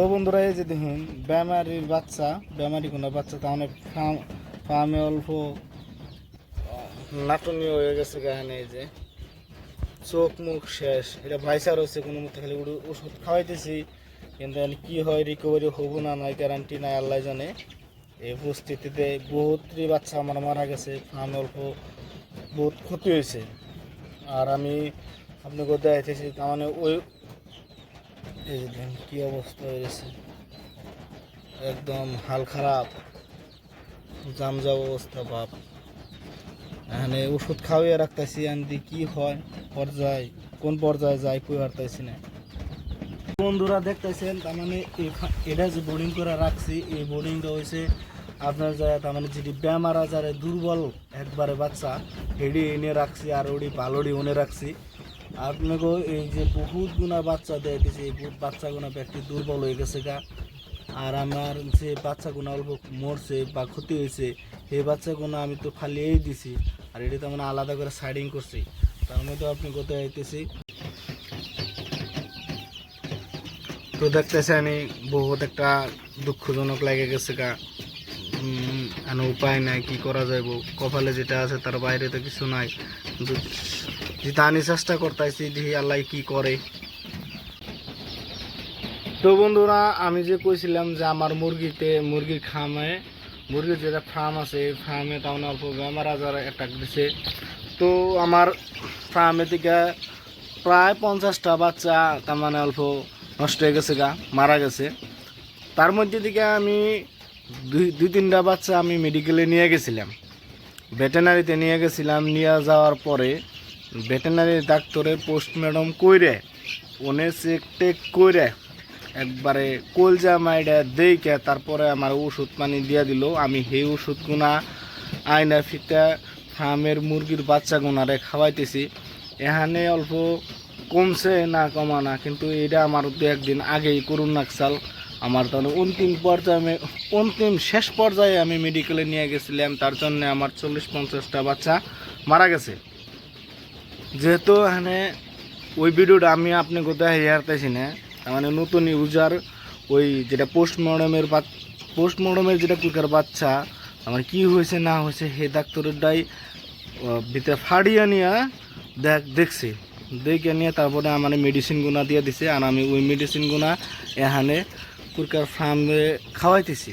তো বন্ধুরা, এই যে দেখুন, বেমারির বাচ্চা, বেমারি কোনো বাচ্চা তার মানে ফার্মে অল্প নাটনীয় হয়ে গেছে গাহানে এই যে। চোখ মুখ শেষ, এটা ভাইসার হচ্ছে কোনো মতো, খালি ওষুধ খাওয়াইতেছি। কিন্তু কি হয় রিকভারি হব না নয় গ্যারান্টি নাই, আল্লাহ জানে। এই পরিস্থিতিতে বহুতটি বাচ্চা আমার মারা গেছে ফার্মে অল্প, বহুত ক্ষতি হয়েছে। আর আমি আপনাকে দেখাইতেছি, তার মানে ওই এই যে দেখেন কি অবস্থা হয়ে গেছে। একদম হাল খারাপ। জামজাব অবস্থা, বাপ। এখানে ওষুধ খাওয়াইয়া রাখতেছি আনদি কি হয়? পর্যায়, কোন পর্যায়ে যায় কই হারতেছি না। বন্ধুরা দেখতেছেন, তার মানে এটা যে বোর্ডিং করে রাখছি, এই বোর্ডিংটা হয়েছে আপনার যায় তার মানে যেটি বেমার আজারে দুর্বল একবারে বাচ্চা, হেডি এনে রাখছি আর ওডি ভালোডি ওনে রাখছি আপনাকেও এই যে বহুত গুণা বাচ্চা দেয় দিছে এই বহুত বাচ্চা গুণা ব্যক্তি দুর্বল হয়ে গেছে গা। আর আমার যে বাচ্চা গুণা অল্প মরছে বা ক্ষতি হয়েছে এই বাচ্চা গুণা আমি তো ফালিয়েই দিছি। আর এটি তো মানে আলাদা করে সাইডিং করছি। তার মধ্যে আপনি কোথায় আইতেছি? তো দেখতেছি আমি বহুত একটা দুঃখজনক লাগে গেছে গা। উম, উপায় নাই কি করা যাইব? কপালে যেটা আছে তার বাইরে তো কিছু নাই। যেটা আমি চেষ্টা করতেছি দেখি আল্লাহ কি করে। তো বন্ধুরা আমি যে কইছিলাম যে আমার মুরগিতে মুরগির খামে মুরগির যেটা ফার্ম আছে এই ফার্মে তেমন অল্প বেমার আজার অ্যাটাক দিছে। তো আমার ফার্মে থেকে প্রায় পঞ্চাশটা বাচ্চা তার মানে অল্প নষ্ট হয়ে গেছে গা মারা গেছে। তার মধ্যে থেকে আমি দুই দুই, তিনটা বাচ্চা আমি মেডিকেলে নিয়ে গেছিলাম। ভেটেনারিতে নিয়ে গেছিলাম, নিয়ে যাওয়ার পরে ভেটেনারি ডাক্তারের পোস্টমর্টম কইরে ওনে চেক টেক কইরে, একবারে কলজা মাইডা দেইকে তারপরে আমার ওষুধ পানি দিয়া দিল। আমি সেই ওষুধগুনা আয়না ফিতা ফার্মের মুরগির বাচ্চা গুনারে খাওয়াইতেছি। এখানে অল্প কমছে, না কমা না কিন্তু এটা আমার দু একদিন আগেই করুন নাকসাল আমার তখন অন্তিম পর্যায়ে আমি- অন্তিম শেষ পর্যায়ে আমি মেডিকেলে নিয়ে গেছিলাম তার জন্য আমার চল্লিশ পঞ্চাশটা বাচ্চা মারা গেছে। যেহেতু এখানে ওই ভিডিওটা আমি আপনি কোথায় হারতেছি না তার মানে নতুন ইউজার ওই যেটা পোস্টমর্টমের পোস্টমর্টমের যেটা কুকার বাচ্চা আমার কি হয়েছে না হয়েছে হে ডাক্তারেরটাই আহ, ভিতরে ফাড়িয়ে নিয়ে দেখ দেখছি। দেখে নিয়ে তারপরে আমার মেডিসিনগুনা দিয়ে দিছে আর আমি ওই মেডিসিনগুনা এখানে কুরকার ফার্মে খাওয়াইতেছি।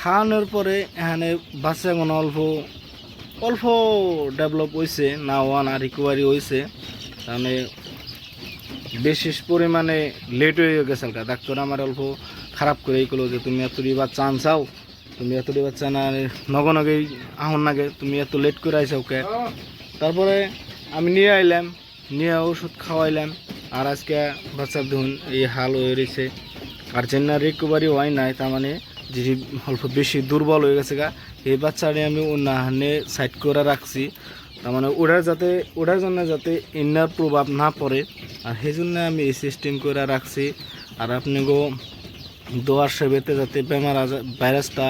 খাওয়ানোর পরে এখানে বাচ্চাগুলো অল্প অল্প ডেভেলপ হয়েছে না ওয়ান আর রিকভারি হয়েছে মানে বিশেষ পরিমাণে লেট হয়ে গেছে গা। ডাক্তার আমার অল্প খারাপ করে এই করল যে, তুমি এত চান চাও, তুমি এত আর নগ নগেই আহন নাগে তুমি এত লেট করে আইসাও কে? তারপরে আমি নিয়ে আইলাম, নিয়ে ওষুধ খাওয়াইলাম। আর আজকে বাচ্চা ধুন এই হাল হয়ে রয়েছে আর চেন্নার রিকভারি হয় নাই, তার মানে যে অল্প বেশি দুর্বল হয়ে গেছে গা, এই বাচ্চাটি আমি অন্যান্য সাইড করে রাখছি। তার মানে ওড়ার যাতে ওড়ার জন্য যাতে ইনার প্রভাব না পড়ে, আর সেই জন্য আমি এই সিস্টেম করে রাখছি। আর আপনি গো দোয়ার সেবেতে যাতে বেমার আজার ভাইরাসটা